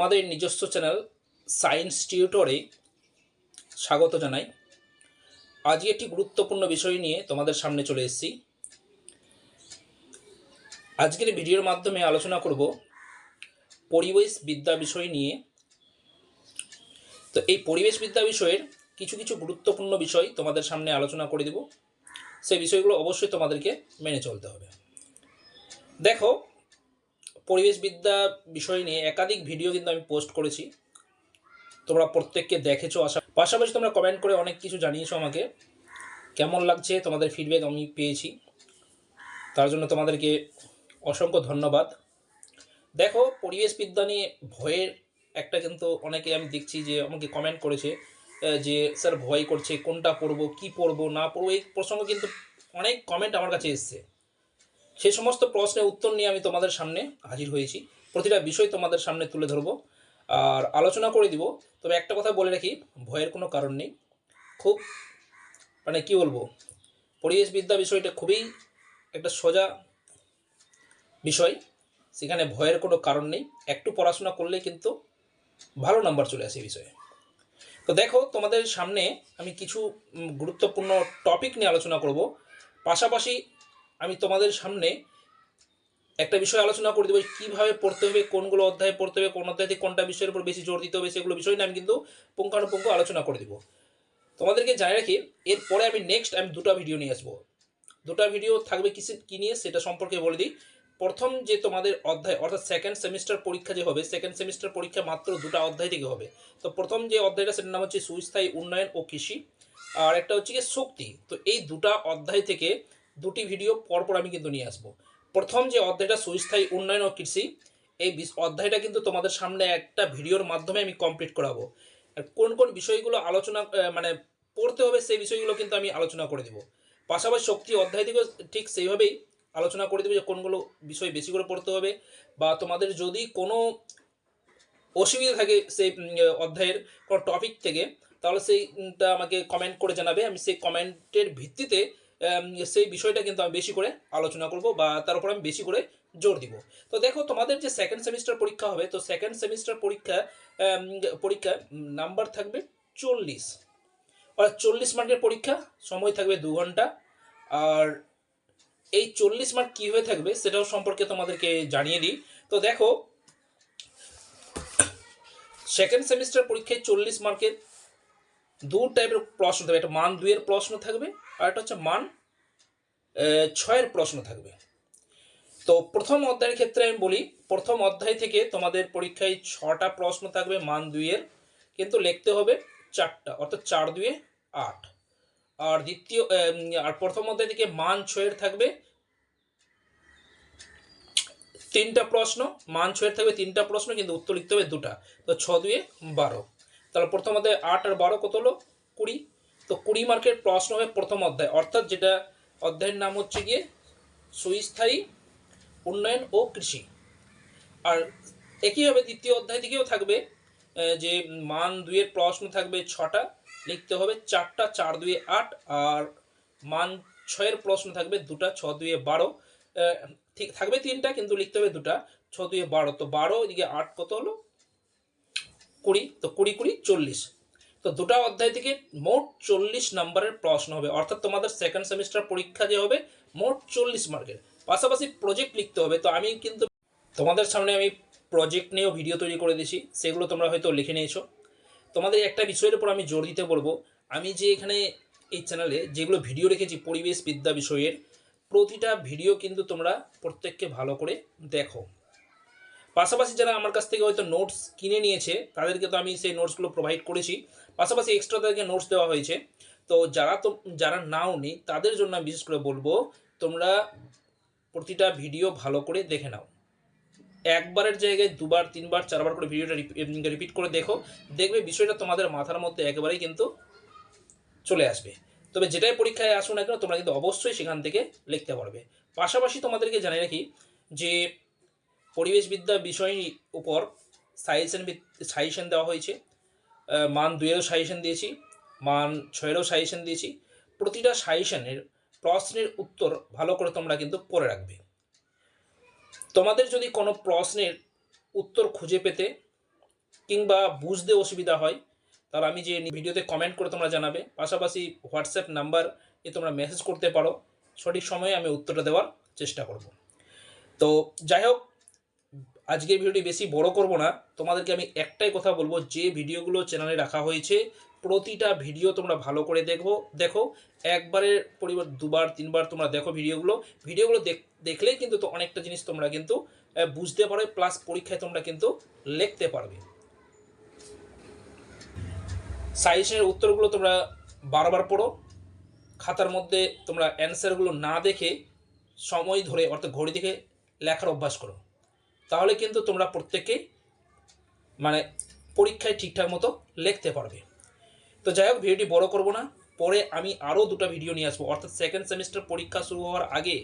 আমাদের নিজস্ব channel science টিউটরে স্বাগত জানাই। আজকে একটি গুরুত্বপূর্ণ বিষয় নিয়ে তোমাদের সামনে চলে এসেছি। আজকের ভিডিওর মাধ্যমে আলোচনা করব পরিবেশ বিদ্যা বিষয় নিয়ে। তো এই পরিবেশ বিদ্যা বিষয়ের কিছু কিছু গুরুত্বপূর্ণ বিষয় তোমাদের সামনে আলোচনা করে দেব। সেই বিষয়গুলো অবশ্যই তোমাদেরকে মেনে চলতে হবে। দেখো পরিবেশবিদ্যা বিষয় নিয়ে একাধিক ভিডিও কিন্তু আমি পোস্ট করেছি। তোমরা প্রত্যেককে দেখেছ আসা পাশাপাশি তোমরা কমেন্ট করে অনেক কিছু জানিয়েছো আমাকে। কেমন লাগছে তোমাদের ফিডব্যাক আমি পেয়েছি। তার জন্য তোমাদেরকে অসংখ্য ধন্যবাদ। দেখো, পরিবেশবিদ্যা নিয়ে ভয়ের একটা কিন্তু অনেকে আমি দেখছি যে আমাকে কমেন্ট করেছে যে, স্যার ভয় করছে, কোনটা পড়ব, কি পড়ব, না পড়ব? এই প্রসঙ্গে কিন্তু অনেক কমেন্ট আমার কাছে এসছে। সেই সমস্ত প্রশ্নের উত্তর নিয়ে আমি তোমাদের সামনে হাজির হয়েছি। প্রতিটা বিষয় তোমাদের সামনে তুলে ধরবো। আর আলোচনা করে দিব। তবে একটা কথা বলে রাখি, ভয়ের কোনো কারণ নেই। খুব মানে কি বলব, পরিবেশবিদ্যা বিষয়টা খুবই একটা সোজা বিষয়। সেখানে ভয়ের কোনো কারণ নেই। একটু পড়াশোনা করলেই কিন্তু ভালো নাম্বার চলে আসে বিষয়ে। তো দেখো, তোমাদের সামনে আমি কিছু গুরুত্বপূর্ণ টপিক নিয়ে আলোচনা করব। পাশাপাশি আমি তোমাদের সামনে একটা বিষয় আলোচনা করে দেবো, কীভাবে পড়তে হবে, কোনগুলো অধ্যায়ে পড়তে হবে, কোন অধ্যায় থেকে কোনটা বিষয়ের উপর বেশি জোর দিতে হবে, সেগুলো বিষয় নিয়ে আমি কিন্তু পুঙ্খানুপুঙ্খ আলোচনা করে দেবো। তোমাদেরকে জানিয়ে রাখি, এরপরে আমি নেক্সট আমি দুটো ভিডিও নিয়ে আসব। দুটো ভিডিও থাকবে কিসে কী নিয়ে, সেটা সম্পর্কে বলে দিই। প্রথম যে তোমাদের অধ্যায়, অর্থাৎ সেকেন্ড সেমিস্টার পরীক্ষা যে হবে সেকেন্ড সেমিস্টার পরীক্ষা মাত্র দুটো অধ্যায় থেকে হবে। তো প্রথম যে অধ্যায়টা, সেটার নাম হচ্ছে সুস্থায়ী উন্নয়ন ও কৃষি। আর একটা হচ্ছে গিয়ে শক্তি। তো এই দুটা অধ্যায় থেকে দুটি ভিডিও পরপর আমি কিন্তু নিয়ে আসব। প্রথম যে অধ্যায়টা সুস্থায়ী উন্নয়ন ও কৃষি, এই অধ্যায়টা কিন্তু তোমাদের সামনে একটা ভিডিওর মাধ্যমে আমি কমপ্লিট করাবো। আর কোন কোন বিষয়গুলো আলোচনা মানে পড়তে হবে সেই বিষয়গুলো কিন্তু আমি আলোচনা করে দেবো। পাশাপাশি শক্তি অধ্যায় থেকেও ঠিক সেইভাবেই আলোচনা করে দেবো যে কোনগুলো বিষয় বেশি করে পড়তে হবে বা তোমাদের যদি কোনো অসুবিধা থাকে সেই অধ্যায়ের কোনো টপিক থেকে, তাহলে সেইটা আমাকে কমেন্ট করে জানাবে। আমি সেই কমেন্টের ভিত্তিতে সেই বিষয়টা কিন্তু আমি বেশি করে আলোচনা করব বা তার উপর আমি বেশি করে জোর দিব। তো দেখো, তোমাদের যে সেকেন্ড সেমিস্টার পরীক্ষা হবে, তো সেকেন্ড সেমিস্টার পরীক্ষা পরীক্ষা নাম্বার থাকবে চল্লিশ। অর্থাৎ চল্লিশ মার্কের পরীক্ষা, সময় থাকবে দু ঘণ্টা। আর এই চল্লিশ মার্ক কী হয়ে থাকবে সেটাও সম্পর্কে তোমাদেরকে জানিয়ে দিই। তো দেখো সেকেন্ড সেমিস্টার পরীক্ষায় চল্লিশ মার্কের দু টাইপের প্রশ্ন থাকবে, একটা মান দুইয়ের প্রশ্ন থাকবে আর একটা হচ্ছে মান ছয়ের প্রশ্ন থাকবে। তো প্রথম অধ্যায়ের ক্ষেত্রে আমি বলি, প্রথম অধ্যায় থেকে তোমাদের পরীক্ষায় ছটা প্রশ্ন থাকবে, মান দুইয়ের, কিন্তু লিখতে হবে চারটা, অর্থাৎ চার দুয়ে আট। আর দ্বিতীয় আর প্রথম অধ্যায় থেকে মান ছয়ের থাকবে, তিনটা প্রশ্ন, মান ছয়ের থাকবে তিনটা প্রশ্ন, কিন্তু উত্তর লিখতে হবে দুটা, তো ছ দুয়ে বারো। তাহলে প্রথম অধ্যায় আট আর বারো কত হলো? কুড়ি। তো কুড়ি মার্কের প্রশ্ন হবে প্রথম অধ্যায়। অর্থাৎ যেটা অধ্যায়ের নাম হচ্ছে গিয়ে সুস্থায়ী উন্নয়ন ও কৃষি। আর একইভাবে দ্বিতীয় অধ্যায় থেকেও থাকবে যে মান দুইয়ের প্রশ্ন থাকবে ছটা, লিখতে হবে চারটা, চার দুয়ে আট, আর মান ছয়ের প্রশ্ন থাকবে দুটা, ছ দুয়ে বারো। ঠিক, থাকবে তিনটা, কিন্তু লিখতে হবে দুটা, ছ দুয়ে বারো। তো বারো, এদিকে আট কত হলো? কুড়ি, তো কুড়ি কুড়ি চল্লিশ। তো দুটা অধ্যায় থেকে মোট চল্লিশ নাম্বারের প্রশ্ন হবে। অর্থাৎ তোমাদের সেকেন্ড সেমিস্টার পরীক্ষা যে হবে, মোট চল্লিশ মার্কের। পাশাপাশি প্রজেক্ট লিখতে হবে। তো আমি কিন্তু তোমাদের সামনে আমি প্রজেক্ট নিয়েও ভিডিও তৈরি করে দিয়েছি। সেগুলো তোমরা হয়তো লিখে নিয়েছো। তোমাদের একটা বিষয়ের উপর আমি জোর দিতে বলব। আমি যে এখানে এই চ্যানেলে যেগুলো ভিডিও রেখেছি, পরিবেশ বিদ্যা বিষয়ের, প্রতিটা ভিডিও কিন্তু তোমরা প্রত্যেককে ভালো করে দেখো। পাশাপাশি যারা আমার কাছ থেকে হয়তো নোটস কিনে নিয়েছে, তাদেরকে তো আমি সেই নোটসগুলো প্রোভাইড করেছি। পাশাপাশি এক্সট্রা তাদেরকে নোটস দেওয়া হয়েছে। তো যারা তো, যারা নাও নি, তাদের জন্য আমি বিশেষ করে বলব, তোমরা প্রতিটা ভিডিও ভালো করে দেখে নাও। একবারের জায়গায় দুবার, তিনবার, চারবার করে ভিডিওটা রিপিট করে দেখো। দেখবে বিষয়টা তোমাদের মাথার মধ্যে একেবারেই কিন্তু চলে আসবে। তবে যেটাই পরীক্ষায় আসো না কেন, তোমরা কিন্তু অবশ্যই সেখান থেকে লিখতে পারবে। পাশাপাশি তোমাদেরকে জানিয়ে রাখি যে পরিবেশবিদ্যা বিষয়ের উপর সাজেশন সাজেশন দেওয়া হয়েছে। মান দুইয়েরও সাজেশন দিয়েছি, মান ছয়েরও সাজেশন দিয়েছি। প্রতিটা সাজেশনের প্রশ্নের উত্তর ভালো করে তোমরা কিন্তু পড়ে রাখবে। তোমাদের যদি কোনো প্রশ্নের উত্তর খুঁজে পেতে কিংবা বুঝতে অসুবিধা হয়, তাহলে আমি যে ভিডিওতে কমেন্ট করে তোমরা জানাবে, পাশাপাশি হোয়াটসঅ্যাপ নাম্বার এ তোমরা মেসেজ করতে পারো। সঠিক সময়ে আমি উত্তরটা দেওয়ার চেষ্টা করব। তো যাই হোক আজকের ভিডিওটি বেশি বড় করব না। তোমাদেরকে আমি একটাই কথা বলব, যে ভিডিওগুলো চ্যানেলে রাখা হয়েছে, প্রতিটা ভিডিও তোমরা ভালো করে দেখো দেখো। একবারের পরিবার, দুবার, তিনবার তোমরা দেখো ভিডিওগুলো। ভিডিওগুলো দেখ, দেখলেই কিন্তু তো অনেকটা জিনিস তোমরা কিন্তু বুঝতে পারবে প্লাস পরীক্ষায় তোমরা কিন্তু লিখতে পারবে। সাজেশনের উত্তরগুলো তোমরা বারবার পড়ো। খাতার মধ্যে তোমরা অ্যান্সারগুলো না দেখে, সময় ধরে, অর্থাৎ ঘড়ি দেখে লেখার অভ্যাস করো। তাহলে কিন্তু তোমরা প্রত্যেকেই মানে পরীক্ষায় ঠিকঠাক মতো লিখতে পারবে। তো যাই হোক, ভিডিওটি বড় করব না। পরে আমি আরও দুটো ভিডিও নিয়ে আসব। অর্থাৎ সেকেন্ড সেমিস্টার পরীক্ষা শুরু হওয়ার আগে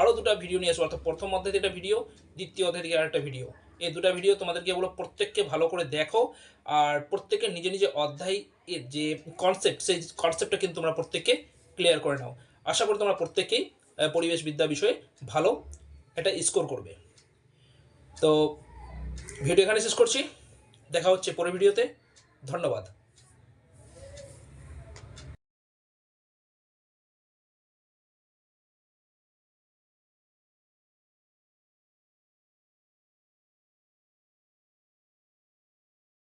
আরও দুটো ভিডিও নিয়ে আসব। অর্থাৎ প্রথম অধ্যায় একটা ভিডিও দ্বিতীয় অধ্যায় থেকে আরেকটা ভিডিও এই দুটো ভিডিও তোমাদেরকে বলো প্রত্যেককে ভালো করে দেখো। আর প্রত্যেকের নিজে নিজে অধ্যায় এর যে কনসেপ্ট সেই কনসেপ্টটা কিন্তু তোমরা প্রত্যেককে ক্লিয়ার করে নাও। আশা করি তোমরা প্রত্যেকেই পরিবেশ বিদ্যা বিষয়ে ভালো একটা স্কোর করবে। তো ভিডিও এখানে শেষ করছি। দেখা হচ্ছে পরের ভিডিওতে। ধন্যবাদ।